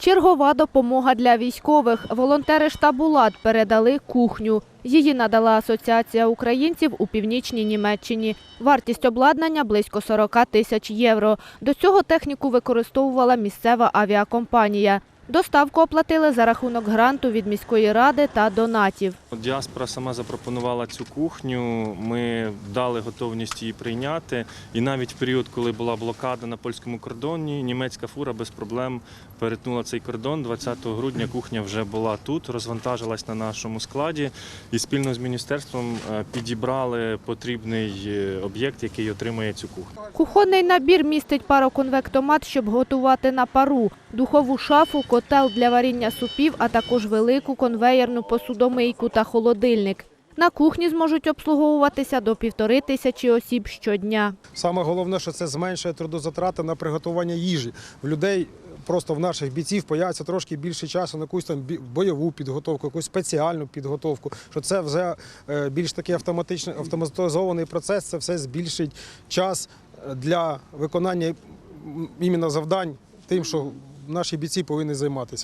Чергова допомога для військових. Волонтери штабу «Лад» передали кухню. Її надала Асоціація українців у північній Німеччині. Вартість обладнання – близько 40 тисяч євро. До цього техніку використовувала місцева авіакомпанія. Доставку оплатили за рахунок гранту від міської ради та донатів. Діаспора сама запропонувала цю кухню. Ми дали готовність її прийняти. І навіть в період, коли була блокада на польському кордоні, німецька фура без проблем перетнула цей кордон. 20 грудня кухня вже була тут, розвантажилась на нашому складі. І спільно з міністерством е, підібрали потрібний е, об'єкт, який отримає цю кухню. Кухонний набір містить пароконвектомат, щоб готувати на пару, духову шафу, котел для варіння супів, а також велику конвеєрну посудомийку та холодильник. На кухні зможуть обслуговуватися до півтори тисячі осіб щодня. Саме головне, що це зменшує трудозатрати на приготування їжі. В людей просто в наших бійців появиться трошки більше часу на якусь там бойову підготовку, якусь спеціальну підготовку. Що це вже е, більш такий автоматичний автоматизований процес. Це все збільшить час е, для виконання іменно завдань тим, що наші бійці повинні займатися.